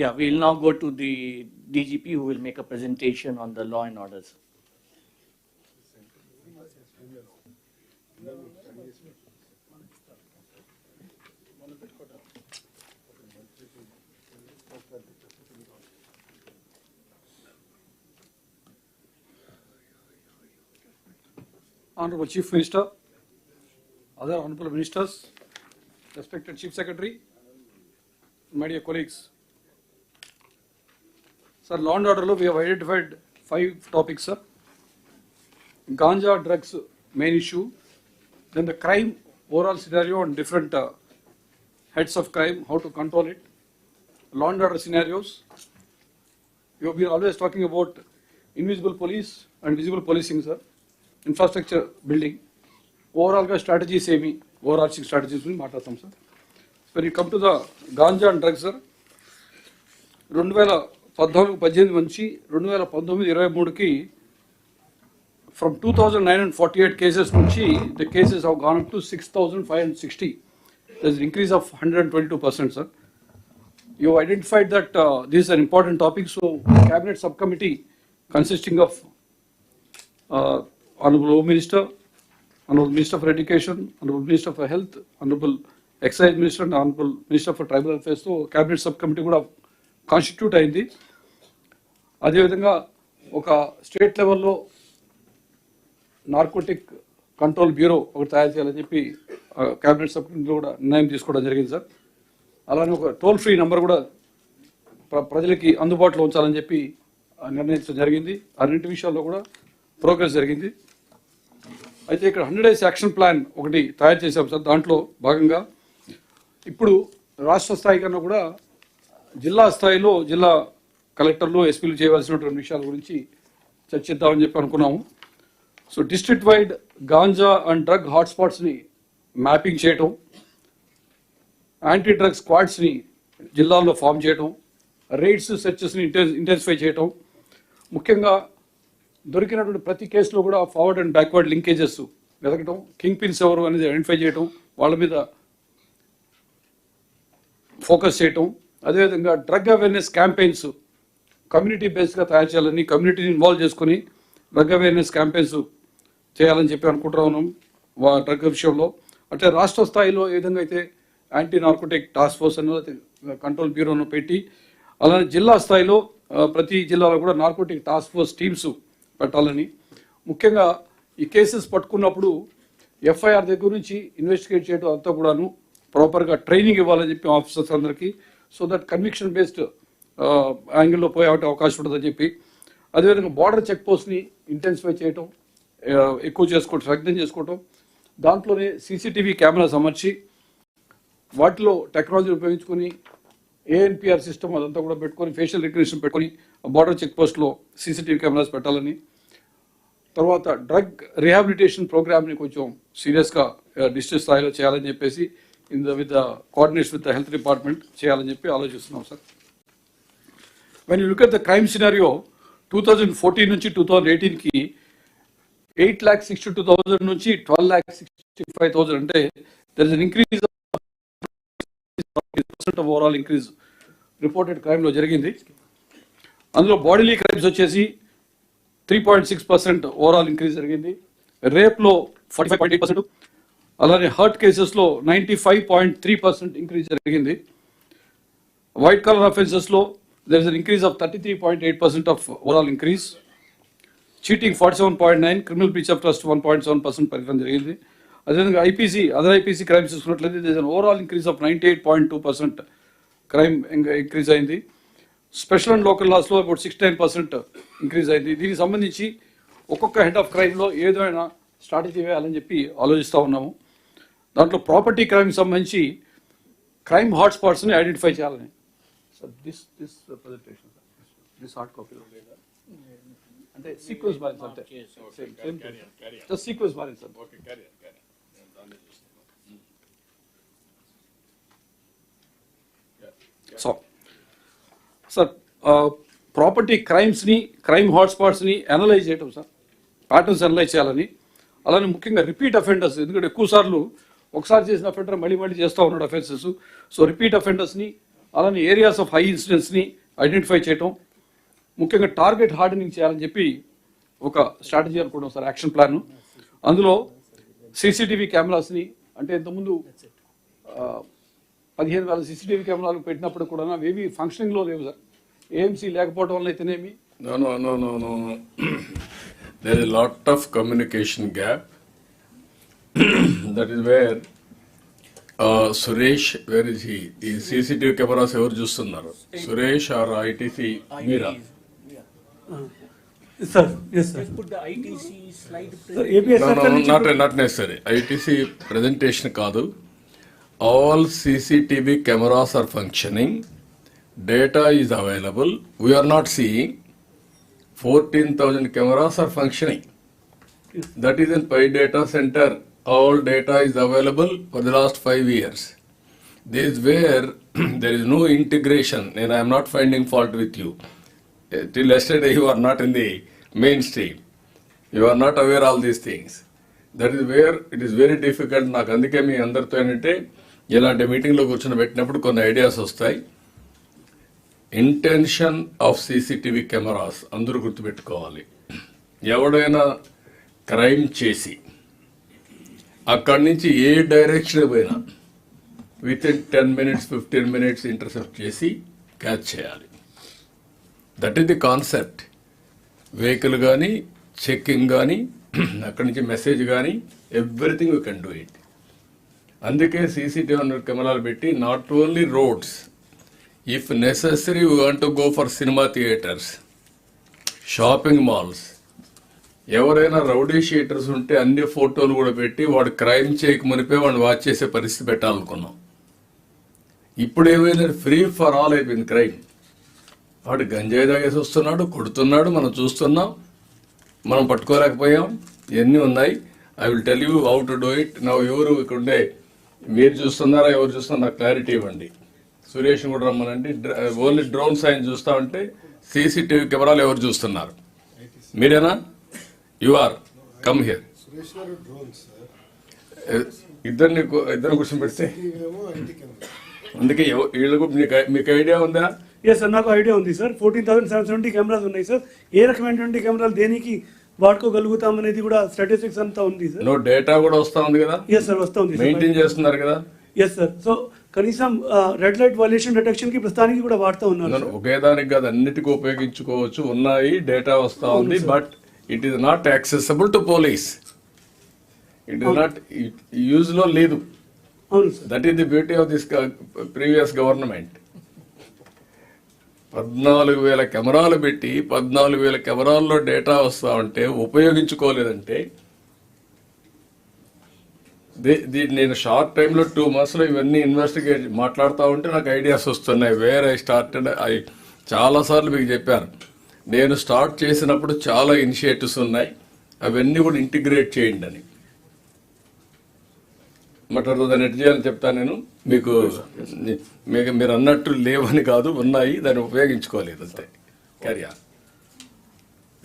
Yeah, we'll now go to the DGP who will make a presentation on the law and orders. Honorable Chief Minister, other honorable ministers, respected Chief Secretary, my dear colleagues. Sir, law and order, lo, we have identified five topics, sir. Ganja drugs, main issue, then the crime overall scenario on different uh, heads of crime, how to control it, law and order scenarios. We have been always talking about invisible police and visible policing, sir. Infrastructure building ఓవరాల్గా strategies ఏమి ఓవరాల్సింగ్ strategies గురించి మాట్లాడతాం sir మరి come to the ganja and drugs sir రెండు వేల పద్నాలుగు పద్దెనిమిది నుంచి రెండు వేల పంతొమ్మిది ఇరవై మూడుకి from two thousand nine hundred forty eight cases నుంచి the cases have gone up to six thousand five hundred sixty thus increase of hundred and twenty two percent sir you identified that uh, this is an important topic, so cabinet subcommittee consisting of uh, Honorable Home Minister, Honorable Minister for Education, Honorable Minister for Health, Honorable Excise Minister and Honorable Minister for Tribal Affairs, so cabinet subcommittee కూడా constitute అయింది. అదేవిధంగా ఒక state లెవెల్లో narcotic control bureau ఒకటి తయారు చేయాలని చెప్పి cabinet సబ్కమిటీలో కూడా నిర్ణయం తీసుకోవడం జరిగింది సార్. అలానే ఒక టోల్ ఫ్రీ నెంబర్ కూడా ప్ర- ప్రజలకి అందుబాటులో ఉంచాలని చెప్పి నిర్ణయించడం జరిగింది. అన్నింటి విషయాల్లో కూడా ప్రోగ్రెస్ జరిగింది. అయితే ఇక్కడ హండ్రెడ్ డేస్ యాక్షన్ ప్లాన్ ఒకటి తయారు చేశాం సార్. దాంట్లో భాగంగా ఇప్పుడు రాష్ట్ర స్థాయి కన్నా కూడా జిల్లా స్థాయిలో జిల్లా కలెక్టర్లు ఎస్పీలు చేయవలసినటువంటి విషయాల గురించి చర్చిద్దామని చెప్పి అనుకున్నాము. So district wide ganja and drug హాట్స్పాట్స్ని mapping చేయటం యాంటీ డ్రగ్ స్క్వాడ్స్ని జిల్లాల్లో ఫామ్ చేయటం రైడ్స్ సెర్చెస్ని ఇంటెన్సిఫై చేయటం ముఖ్యంగా దొరికినటువంటి ప్రతి కేసులో కూడా ఫార్వర్డ్ అండ్ బ్యాక్వర్డ్ లింకేజెస్ వెతకటం కింగ్ పిన్స్ ఎవరు అనేది ఐడెంటిఫై చేయటం వాళ్ళ మీద ఫోకస్ చేయటం అదేవిధంగా డ్రగ్ అవేర్నెస్ క్యాంపెయిన్స్ కమ్యూనిటీ బేస్డ్గా తయారు చేయాలని కమ్యూనిటీని ఇన్వాల్వ్ చేసుకుని డ్రగ్ అవేర్నెస్ క్యాంపెయిన్స్ చేయాలని చెప్పి అనుకుంటా ఉన్నాం వా డ్రగ్ విషయంలో. అంటే రాష్ట్ర స్థాయిలో ఏ విధంగా అయితే యాంటీ నార్కోటిక్ టాస్క్ ఫోర్స్ అని కంట్రోల్ బ్యూరోను పెట్టి అలానే జిల్లా స్థాయిలో ప్రతి జిల్లాలో కూడా నార్కోటిక్ టాస్క్ ఫోర్స్ టీమ్స్ పెట్టాలని. ముఖ్యంగా ఈ కేసెస్ పట్టుకున్నప్పుడు ఎఫ్ఐఆర్ దగ్గర నుంచి ఇన్వెస్టిగేట్ చేయడం అంతా కూడాను ప్రాపర్గా ట్రైనింగ్ ఇవ్వాలని చెప్పి ఆఫీసర్స్ అందరికీ సో దట్ కన్విక్షన్ బేస్డ్ యాంగిల్లో పోయే అవకాశం ఉంటుందని చెప్పి. అదేవిధంగా బార్డర్ చెక్ పోస్ట్ని ఇంటెన్సిఫై చేయటం ఎక్కువ చేసుకోవటం సగ్నం చేసుకోవటం దాంట్లోనే సీసీటీవీ కెమెరాస్ అమర్చి వాటిలో టెక్నాలజీ ఉపయోగించుకొని ఏఎన్పిఆర్ సిస్టమ్ అదంతా కూడా పెట్టుకొని ఫేషియల్ రికగ్నిషన్ పెట్టుకొని బార్డర్ చెక్ పోస్ట్లో సీసీటీవీ కెమెరాస్ పెట్టాలని. తర్వాత డ్రగ్ రిహాబిలిటేషన్ ప్రోగ్రామ్ని కొంచెం సీరియస్గా డిస్ట్రిక్ట్ స్థాయిలో చేయాలని చెప్పేసి in the with the coordination with the health department చేయాలని చెప్పి ఆలోచిస్తున్నాం sir. When you look at the crime scenario two thousand fourteen నుంచి two thousand ఎయిటీన్కి eight lakh sixty two thousand నుంచి twelve lakh sixty five thousand అంటే there is an increase percent of overall increase reported క్రైమ్లో జరిగింది. అందులో bodily crimes వచ్చేసి three point six percent overall increase జరిగింది. రేప్లో forty five point eight percent అలానే hurt కేసెస్లో ninety five point three percent increase జరిగింది. White colour అఫెన్సెస్లో there is an increase of thirty three point eight percent of overall increase cheating forty seven point nine criminal breach of trust one point seven percent పెరగడం జరిగింది. అదేవిధంగా IPC other IPC crimes చూసుకున్నట్లయితే this an overall increase of ninety eight point two percent crime increase అయింది. Special and local లాస్లో about sixty nine percent increase అయింది. దీనికి సంబంధించి ఒక్కొక్క head of క్రైమ్లో ఏదైనా స్ట్రాటజీ వేయాలని చెప్పి ఆలోచిస్తూ ఉన్నాము. దాంట్లో ప్రాపర్టీ క్రైమ్ సంబంధించి క్రైమ్ హాట్స్పాట్స్ని ఐడెంటిఫై చేయాలని. Sir this this presentation this hard copy అంటే సీక్వెన్స్ బ్యాలెన్స్ అంటే sequence balance so sir property క్రైమ్స్ని crime హాట్స్పాట్స్ని అనలైజ్ చేయటం సార్ ప్యాటర్న్స్ అనలైజ్ చేయాలని. అలానే ముఖ్యంగా రిపీట్ అఫెండర్స్ ఎందుకంటే ఎక్కువ సార్లు ఒకసారి చేసిన అఫెండర్ మళ్ళీ మళ్ళీ చేస్తూ ఉన్నాడు అఫెన్సెస్ సో రిపీట్ అఫెండర్స్ని అలానే ఏరియాస్ ఆఫ్ హై ఇన్సిడెంట్స్ని ఐడెంటిఫై చేయటం. ముఖ్యంగా టార్గెట్ హార్డనింగ్ చేయాలని చెప్పి ఒక స్ట్రాటజీ అనుకోవడం సార్ యాక్షన్ ప్లాన్ అందులో సీసీటీవీ కెమెరాస్ని అంటే ఇంతకుముందు పదిహేను వేల సీసీటీవీ కెమెరాలు పెట్టినప్పుడు కూడా అవేవి ఫంక్షనింగ్లో లేవు సార్. ఏఎంసీ లేకపోవడం వల్ల అయితేనేమి? Lot of communication gap that is where uh, Suresh, where is he? ఈ CCTV కెమెరాస్ ఎవరు చూస్తున్నారు సురేష్ ఆర్ ఐటీసీ మీరా Sir, yes, sir. Let's put the ITC slide. Sir, APS No, no, circle no, నుంచి not, not necessary. ITC presentation కాదు. All CCTV cameras are functioning. Data is available. We are not seeing. 14,000 cameras are functioning. That is in Pi data center. All data is available for the last five years. This is where there is no integration and I am not finding fault with you. Uh, Till yesterday you are not in the mainstream. You are not aware all these things. That is where it is very difficult నాకు అందుకే మీ అందరితో ఏంటంటే ఇలాంటి మీటింగ్లో కూర్చొని పెట్టినప్పుడు కొన్ని ideas వస్తాయి ఇంటెన్షన్ ఆఫ్ సీసీటీవీ కెమెరాస్ అందరూ గుర్తుపెట్టుకోవాలి ఎవడైనా క్రైమ్ చేసి అక్కడి నుంచి ఏ డైరెక్షన్ పోయినా with in ten minutes fifteen minutes intercept చేసి క్యాచ్ చేయాలి. That is the concept vehicle కానీ చెక్కింగ్ కానీ అక్కడి నుంచి మెసేజ్ కానీ everything you can do it అందుకే సీసీటీవీ కెమెరాలు పెట్టి not only roads if necessary you want go for cinema theatres shopping malls ఎవరైనా రౌడీ షీటర్స్ ఉంటే అన్ని ఫోటోలు కూడా పెట్టి వాడు క్రైమ్ చేయక మునిపే వాడిని వాచ్ చేసే పరిస్థితి పెట్టాలనుకున్నాం. ఇప్పుడు ఏమైనా ఫ్రీ ఫర్ ఆల్ అయిపోయింది క్రైమ్. వాడు గంజాయి తాగేసి వస్తున్నాడు కొడుతున్నాడు మనం చూస్తున్నాం మనం పట్టుకోలేకపోయాం ఇవన్నీ ఉన్నాయి? I will tell you how to do it నా ఎవరు ఇక్కడ ఉండే? మీరు చూస్తున్నారా? ఎవరు చూస్తున్నారు? నాకు క్లారిటీ ఇవ్వండి. సురేష్ కూడా రమ్మనండి. ఓన్లీ డ్రోన్స్ ఆయన చూస్తా ఉంటే సీసీటీవీ కెమెరాలు ఎవరు చూస్తున్నారు? మీరేనా? యు ఆర్ కమ్ హియర్ ఇద్దరిని కూ- ఇద్దరిని కూర్చోబెడితే? ఇవేమో ఐటీ కెమెరా. అందుకే వీళ్ళకు మీకు మీకు ఐడియా ఉందా? ఎస్ సార్ నాకు ఐడియా ఉంది sir fourteen thousand seven seventy cameras ఉన్నాయి సార్ ఏ రకమైనటువంటి కెమెరాలు దేనికి వాడుకోగలుగుతాం అనేది కూడా స్టాటిస్టిక్స్ అంతా ఉంది సార్ నో డేటా కూడా వస్తా ఉంది కదా? ఎస్ సార్ వస్తూ ఉంది మెయింటైన్ చేస్తున్నారు కదా? ఎస్ సార్ సో కనీసం రెడ్ లైట్ వాల్యుయేషన్ డిటెక్షన్కి ప్రస్తుతానికి కూడా వాడుతూ ఉన్నారు ఒకే దానికి కాదు అన్నిటికీ ఉపయోగించుకోవచ్చు. ఉన్నాయి డేటా వస్తా ఉంది but it is not accessible to police it is not యూజ్లో లేదు. That is the beauty of this previous government పద్నాలుగు వేల కెమెరాలు పెట్టి పద్నాలుగు వేల కెమెరాల్లో డేటా వస్తా ఉంటే ఉపయోగించుకోలేదంటే నేను షార్ట్ టైంలో టూ మంత్స్లో ఇవన్నీ ఇన్వెస్టిగేట్ మాట్లాడుతూ ఉంటే నాకు ఐడియాస్ వస్తున్నాయి. వేర్ ఐ స్టార్టెడ్ ఐ చాలాసార్లు మీకు చెప్పాను. నేను స్టార్ట్ చేసినప్పుడు చాలా ఇనిషియేటివ్స్ ఉన్నాయి. అవన్నీ కూడా ఇంటిగ్రేట్ చేయండి అని. మటర్ దాన్ని ఎట్ చేయాలని చెప్తాను నేను. మీకు మీకు మీరు అన్నట్టు లేవని కాదు ఉన్నాయి. దాన్ని ఉపయోగించుకోలేదు అంతే. క్యారియా